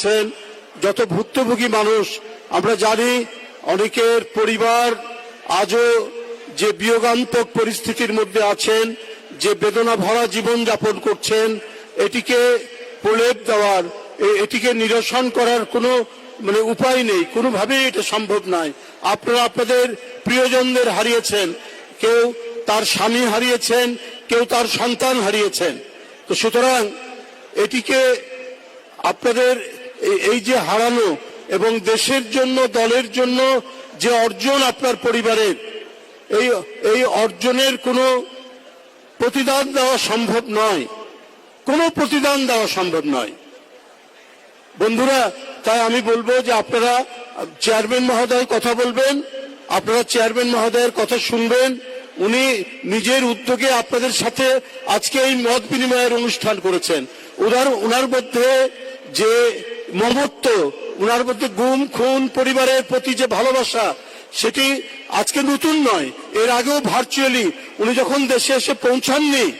আছেন। যত ভুক্তভোগী মানুষ, আমরা জানি অনেকের পরিবার আজও যে বিয়োগান্তক পরিস্থিতির মধ্যে আছেন, যে বেদনা ভরা জীবন যাপন করছেন, এটিকে প্রলেপ দেওয়ার এটিকে নিরসন করার কোনো মানে উপায় নেই। কোনোভাবেই এটা সম্ভব নয়। আপনারা আপনাদের প্রিয়জনদের হারিয়েছেন। কেউ তার স্বামী হারিয়েছেন, কেউ তার সন্তান হারিয়েছেন। তো সুতরাং এটিকে আপনাদের এই- যে হারানো এবং দেশের জন্য, দলের জন্য যে অর্জন আপনার পরিবারের এই এই অর্জনের কোনো প্রতিদান দেওয়া সম্ভব নয়। কোনো প্রতিদান দেওয়া সম্ভব নয়। বন্ধুরা, তাই আমি বলব যে আপনারা চেয়ারম্যান মহোদয় কথা বলবেন, আপনারা চেয়ারম্যান মহোদয়ের কথা শুনবেন, উনি নিজের উদ্যোগে আপনাদের সাথে আজকে এই মত বিনিময়ের অনুষ্ঠান করেছেন। উনার উনার মধ্যে যে মমত্ব উনার মধ্যে গুম, খুন, পরিবারের প্রতি যে ভালোবাসা, সেটি আজকে নতুন নয়। এর আগেও ভার্চুয়ালি উনি যখন দেশে এসে পৌঁছাননি,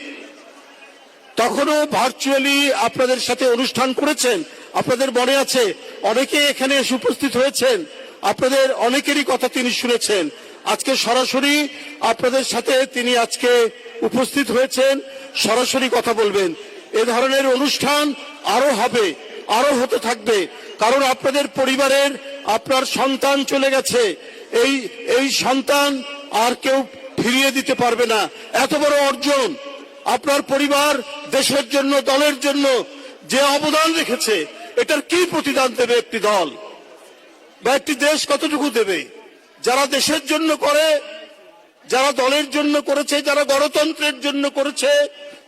তখনও ভার্চুয়ালি আপনাদের সাথে অনুষ্ঠান করেছেন। আপনাদের মনে আছে, অনেকে এখানে এসে উপস্থিত হয়েছেন। আপনাদের অনেকেরই কথা তিনি শুনেছেন। আজকে সরাসরি আপনাদের সাথে তিনি আজকে উপস্থিত হয়েছেন। সরাসরি কথা বলবেন। এ ধরনের অনুষ্ঠান আরও হবে। আরও হতে থাকবে। কারণ আপনাদের পরিবারের আপনার সন্তান চলে গেছে। এই এই সন্তান আর কেউ ফিরিয়ে দিতে পারবে না। এত বড় অর্জন আপনার পরিবার দেশের জন্য, দলের জন্য যে অবদান রেখেছে, এটার কি প্রতিদান দেবে একটি দল? বা একটি দেশ কতটুকু দেবে? যারা দেশের জন্য করে, যারা দলের জন্য করেছে, যারা গণতন্ত্রের জন্য করেছে,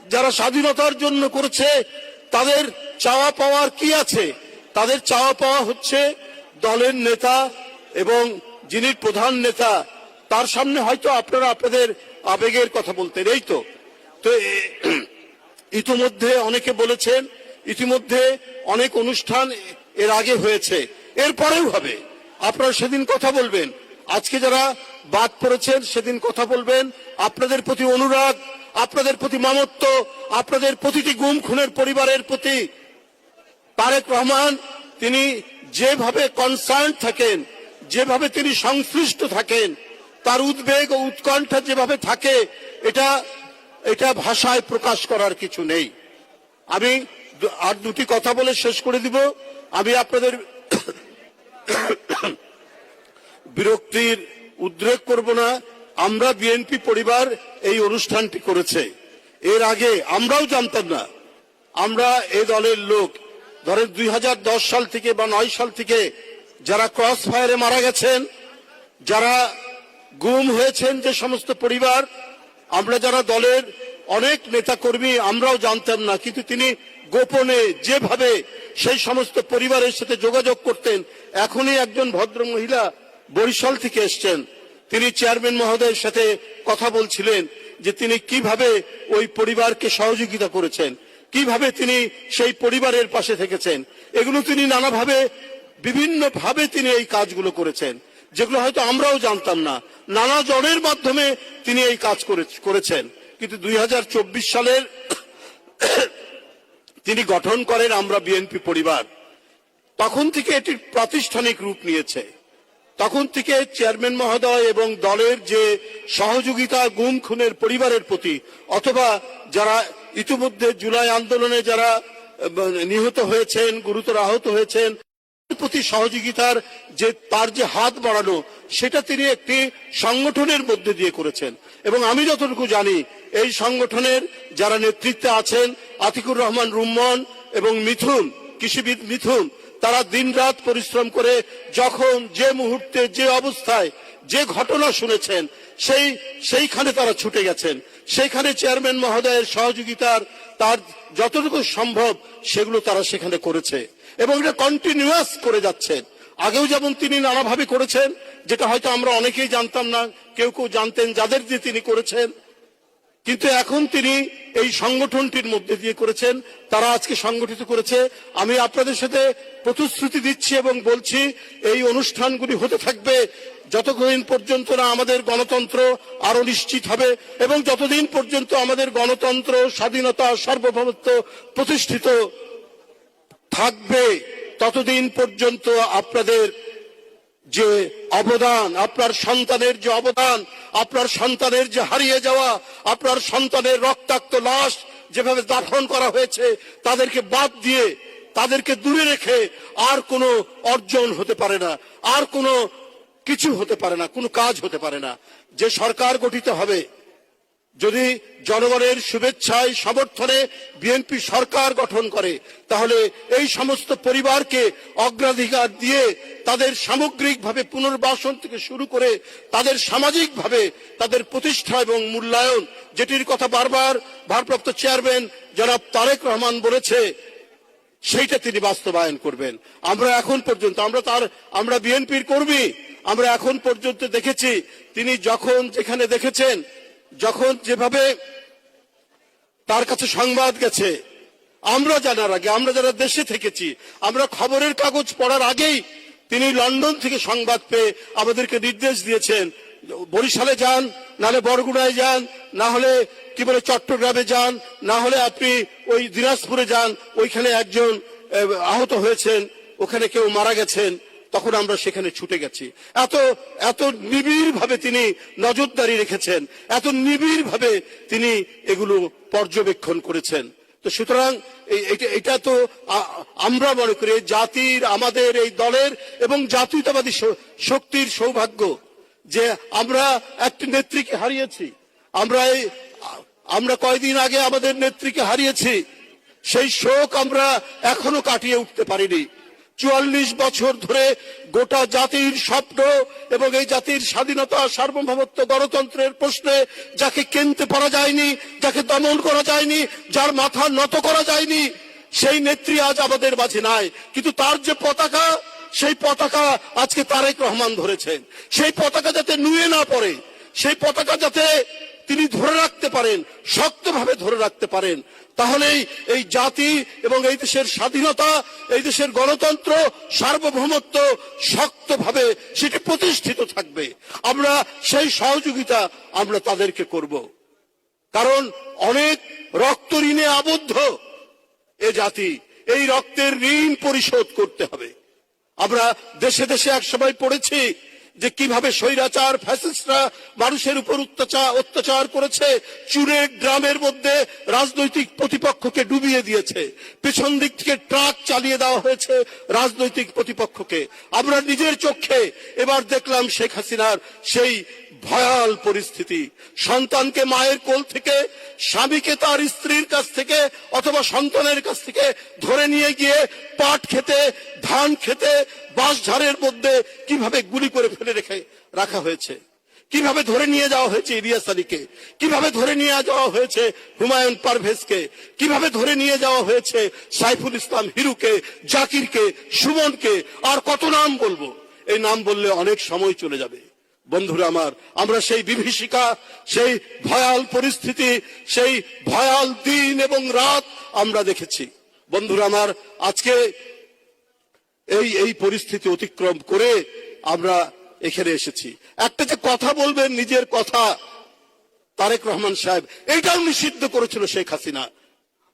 যারা স্বাধীনতার জন্য করেছে তাদের চাওয়া পাওয়ার কি আছে? তাদের চাওয়া পাওয়া হচ্ছে দলের নেতা এবং যিনি প্রধান নেতা, তার সামনে হয়তো আপনারা আপনাদের আবেগের কথা বলতেন, এই তো। তো ইতিমধ্যে অনেকে বলেছেন, ইতিমধ্যে অনেক অনুষ্ঠান এর আগে হয়েছে এরপরেও হবে। আপনারা সেদিন কথা বলবেন। আজকে যারা বাদ পড়েছেন, সেদিন কথা বলবেন। আপনাদের প্রতি অনুরাগ আপনাদের প্রতি মামত্ব, আপনাদের প্রতিটি গুম খুনের পরিবারের প্রতি তারেক রহমান, তিনি যেভাবে কনসার্ন থাকেন, যেভাবে তিনি সংশ্লিষ্ট থাকেন, তার উদ্বেগ ও উৎকণ্ঠা যেভাবে থাকে, এটা এটা ভাষায় প্রকাশ করার কিছু নেই। আমি আর দুটি কথা বলে শেষ করে দিব। আমি আপনাদের বিরক্তির উদ্রেক করব না। আমরা বিএনপি পরিবার এই অনুষ্ঠানটি করেছে। এর আগে আমরাও জানতাম না। আমরা এ দলের লোক। ধরেন দুই হাজার দশ সাল থেকে বা নয় সাল থেকে যারা ক্রস ফায়ারে মারা গেছেন, যারা গুম হয়েছেন যে সমস্ত পরিবার, আমরা যারা দলের অনেক নেতা কর্মী আমরাও জানতাম না। কিন্তু তিনি গোপনে যেভাবে সেই সমস্ত পরিবারের সাথে যোগাযোগ করতেন, এখনই একজন ভদ্র মহিলা বরিশাল থেকে এসছেন। তিনি চেয়ারম্যান মহোদয়ের সাথে কথা বলছিলেন যে তিনি কীভাবে ওই পরিবারকে সহযোগিতা করেছেন, কীভাবে তিনি সেই পরিবারের পাশে থেকেছেন, এগুলো তিনি নানাভাবে বিভিন্ন ভাবে তিনি এই কাজগুলো করেছেন, যেগুলো হয়তো আমরাও জানতাম না। নানা জনের মাধ্যমে তিনি এই কাজ করে- করেছেন। কিন্তু দুই হাজার চব্বিশ সালের তিনি গঠন করেন আমরা বিএনপি পরিবার। তখন থেকে এটি প্রাতিষ্ঠানিক রূপ নিয়েছে। তখন থেকে চেয়ারম্যান মহোদয় এবং দলের যে সহযোগিতা গুম, খুনের পরিবারের প্রতি, অথবা যারা ইতিমধ্যে জুলাই আন্দোলনে যারা নিহত হয়েছেন, গুরুতর আহত হয়েছেন প্রতি সহযোগিতার যে, তার যে হাত বাড়ানো, সেটা তিনি একটি সংগঠনের মধ্যে দিয়ে করেছেন। এবং আমি যতটুকু জানি, এই সংগঠনের যারা নেতৃত্বে আছেন, আতিকুর রহমান রুম্মন এবং মিথুন, কৃষিবিদ মিথুন তারা দিনরাত পরিশ্রম করে যখন যে মুহূর্তে, যে অবস্থায়, যে ঘটনা শুনেছেন, সেই, সেইখানে তারা ছুটে গেছেন। সেইখানে চেয়ারম্যান মহোদয়ের সহযোগিতার তার যতটুকু সম্ভব সেগুলো তারা সেখানে করেছে। এবং এটা কন্টিনিউয়াস করে যাচ্ছেন। আগেও যেমন তিনি নানাভাবে করেছেন, যেটা হয়তো আমরা অনেকেই জানতাম না, কেউ কেউ জানতেন যাদের দিয়ে তিনি করেছেন কিন্তু এখন তিনি এই সংগঠনটির মধ্যে দিয়ে করেছেন, তারা আজকে সংগঠিত করেছে। আমি আপনাদের সাথে প্রতিশ্রুতি দিচ্ছি এবং বলছি, এই অনুষ্ঠানগুলি হতে থাকবে যতদিন পর্যন্ত না আমাদের গণতন্ত্র আরও নিশ্চিত হবে এবং যতদিন পর্যন্ত আমাদের গণতন্ত্র, স্বাধীনতা, সার্বভৌমত্ব প্রতিষ্ঠিত থাকবে, ততদিন পর্যন্ত আপনাদের যে অবদান, আপনার সন্তানের যে অবদান, আপনার সন্তানের যে হারিয়ে যাওয়া, আপনার সন্তানের রক্তাক্ত লাশ যেভাবে দাফন করা হয়েছে, তাদেরকে বাদ দিয়ে, তাদেরকে দূরে রেখে আর কোনো অর্জন হতে পারে না, আর কোনো কিছু হতে পারে না, কোনো কাজ হতে পারে না। যে সরকার গঠিত হবে যদি জনগণের শুভেচ্ছায় সমর্থনে বিএনপি সরকার গঠন করে, তাহলে এই সমস্ত পরিবারকে অগ্রাধিকার দিয়ে তাদের সামগ্রিকভাবে পুনর্বাসন থেকে শুরু করে তাদের সামাজিকভাবে তাদের প্রতিষ্ঠা এবং মূল্যায়ন, যেটির কথা বারবার ভারপ্রাপ্ত চেয়ারম্যান জনাব তারেক রহমান বলেছে, সেইটা তিনি বাস্তবায়ন করবেন। আমরা এখন পর্যন্ত, আমরা তার, আমরা বিএনপির কর্মী, আমরা এখন পর্যন্ত দেখেছি, তিনি যখন যেখানে দেখেছেন যখন যেভাবে তার কাছে সংবাদ গেছে, আমরা জানার আগে, আমরা যারা দেশে থেকেছি, আমরা খবরের কাগজ পড়ার আগেই তিনি লন্ডন থেকে সংবাদ পেয়ে আমাদেরকে নির্দেশ দিয়েছেন, বরিশালে যান, নাহলে বরগুড়ায় যান না হলে কি বলে চট্টগ্রামে যান না হলে আপনি ওই দিনাজপুরে যান, ওইখানে একজন আহত হয়েছেন, ওখানে কেউ মারা গেছেন। তখন আমরা সেখানে ছুটে গেছি। এত এত নিবিড় ভাবে তিনি নজরদারি রেখেছেন, এত নিবিড় ভাবে তিনি এগুলো পর্যবেক্ষণ করেছেন। তো সুতরাং এটা তো আমরা মনে করি জাতির, আমাদের এই দলের এবং জাতীয়তাবাদী শক্তির সৌভাগ্য যে আমরা একটি নেত্রীকে হারিয়েছি। আমরা এই, আমরা কয়দিন আগে আমাদের নেত্রীকে হারিয়েছি। সেই শোক আমরা এখনও কাটিয়ে উঠতে পারিনি। চুয়াল্লিশ বছর ধরে গোটা জাতির স্বপ্ন এবং এই জাতির স্বাধীনতা, সার্বভৌমত্ব গণতন্ত্রের প্রশ্নে যাকে কেনতে পারা যায়নি, যাকে দমন করা যায়নি, যার মাথা নত করা যায়নি, সেই নেত্রী আজ আমাদের মাঝে নাই। কিন্তু তার যে পতাকা, সেই পতাকা আজকে তারেক রহমান ধরেছেন। সেই পতাকা যাতে নুয়ে না পড়ে, সেই পতাকা যাতে তিনি ধরে রাখতে পারেন, শক্তভাবে ধরে রাখতে পারেন তাহলেই এই জাতি এবং এই দেশের স্বাধীনতা, এই দেশের গণতন্ত্র সার্বভৌমত্ব শক্তভাবে সেটি প্রতিষ্ঠিত থাকবে। আমরা সেই সহযোগিতা আমরা তাদেরকে করব। কারণ অনেক রক্ত ঋণে আবদ্ধ এ জাতি। এই রক্তের ঋণ পরিশোধ করতে হবে। আমরা দেশে দেশে এক সময় পড়েছি যে কীভাবে স্বৈরাচার, ফ্যাসিস্টরা মানুষের উপর অত্যাচার অত্যাচার করেছে চুরের ড্রামের মধ্যে রাজনৈতিক প্রতিপক্ষকে ডুবিয়ে দিয়েছে। পেছন দিক থেকে ট্রাক চালিয়ে দেওয়া হয়েছে রাজনৈতিক প্রতিপক্ষকে। আমরা নিজের চোখে এবার দেখলাম শেখ হাসিনার সেই ভয়াল পরিস্থিতি। সন্তানকে মায়ের কোল থেকে, স্বামীকে তার স্ত্রীর কাছ থেকে অথবা সন্তানের কাছ থেকে ধরে নিয়ে গিয়ে পাট খেতে, ধান খেতে বাঁশঝাড়ের মধ্যে কীভাবে গুলি করে ফেলে রেখে রাখা হয়েছে? কীভাবে ধরে নিয়ে যাওয়া হয়েছে ইলিয়াস আলীকে? কীভাবে ধরে নিয়ে যাওয়া হয়েছে হুমায়ুন পারভেজকে? কীভাবে ধরে নিয়ে যাওয়া হয়েছে সাইফুল ইসলাম হিরুকে, জাকিরকে, সুমনকে? আর কত নাম বলব? এই নাম বললে অনেক সময় চলে যাবে। বন্ধুরা আমার, আমরা সেই বিভীষিকা, সেই ভয়াল পরিস্থিতি, সেই ভয়াল দিন এবং রাত আমরা দেখেছি। বন্ধুরা আমার, আজকে এই এই পরিস্থিতি অতিক্রম করে আমরা এখানে এসেছি। একটা যে কথা বলবেন, নিজের কথা, তারেক রহমান সাহেব এইটাও নিষিদ্ধ করেছিল শেখ হাসিনা।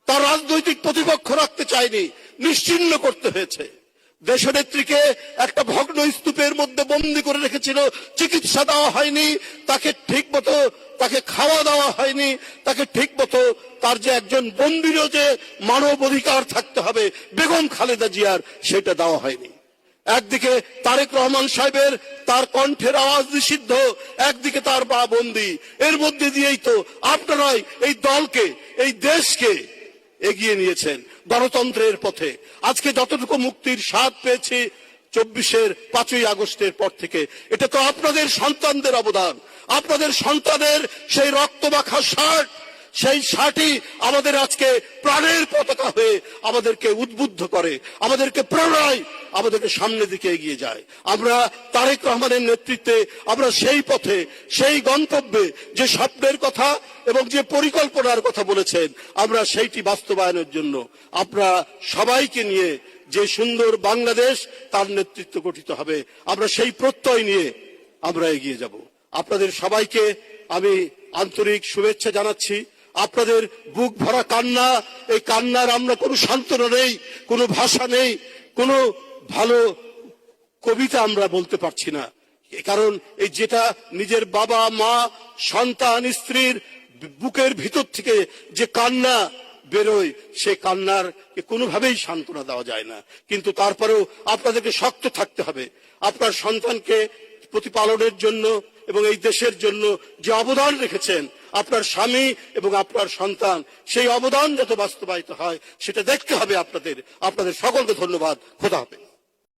তার রাজনৈতিক প্রতিপক্ষ রাখতে চায়নি, নিশ্চিন্ন করতে হয়েছে। দেশনেত্রীকে একটা ভগ্ন স্তূপের মধ্যে বন্দি করে রেখেছিল, চিকিৎসা দেওয়া হয়নি, তাকে ঠিক মতো, তাকে খাওয়া দাওয়া হয়নি, তাকে ঠিক মতো তার যে একজন বন্দিরও যে মানব অধিকার থাকতে হবে, বেগম খালেদা জিয়ার সেটা দেওয়া হয়নি। একদিকে তারেক রহমান সাহেবের তার কণ্ঠের আওয়াজ নিষিদ্ধ, একদিকে তার বা বন্দি। এর মধ্যে দিয়েই তো আপনারাই এই দলকে, এই দেশকে এগিয়ে নিয়েছেন। গণতন্ত্রের পথে। আজকে যতটুকু মুক্তির স্বাদ পেয়েছি, চব্বিশের পাঁচই আগস্টের পর থেকে, এটা তো আপনাদের সন্তানদের অবদান। আপনাদের সন্তানের সেই রক্তমাখা শার্ট সেই শার্টই আমাদের আজকে প্রাণের পতাকা হয়ে আমাদেরকে উদ্বুদ্ধ করে, আমাদেরকে প্রেরণায় আমাদেরকে সামনের দিকে এগিয়ে যায়। আমরা তারেক রহমানের নেতৃত্বে, আমরা সেই পথে, সেই গন্তব্যে যে স্বপ্নের কথা এবং যে পরিকল্পনার কথা বলেছেন, আমরা সেইটি বাস্তবায়নের জন্য আমরা সবাইকে নিয়ে যে সুন্দর বাংলাদেশ, তার নেতৃত্ব গঠিত হবে। আমরা সেই প্রত্যয় নিয়ে আমরা এগিয়ে যাব। আপনাদের সবাইকে আমি আন্তরিক শুভেচ্ছা জানাচ্ছি। আপনাদের বুক ভরা কান্না, এই কান্নার আমরা কোনো সান্ত্বনা নেই, কোনো ভাষা নেই, কোনো ভালো কবিতা আমরা বলতে পারছি না। কারণ এই যেটা নিজের বাবা, মা, সন্তান, স্ত্রীর বুকের ভিতর থেকে যে কান্না বেরোয়, সে কান্নার কোনোভাবেই সান্ত্বনা দেওয়া যায় না। কিন্তু তারপরেও আপনাদেরকে শক্ত থাকতে হবে। আপনার সন্তানকে প্রতিপালনের জন্য এবং এই দেশের জন্য যে অবদান রেখেছেন আপনার স্বামী এবং আপনার সন্তান সেই অবদান যত বাস্তবায়িত হয়, সেটা দেখতে হবে আপনাদের। আপনাদের সকলকে ধন্যবাদ। খোদা হবে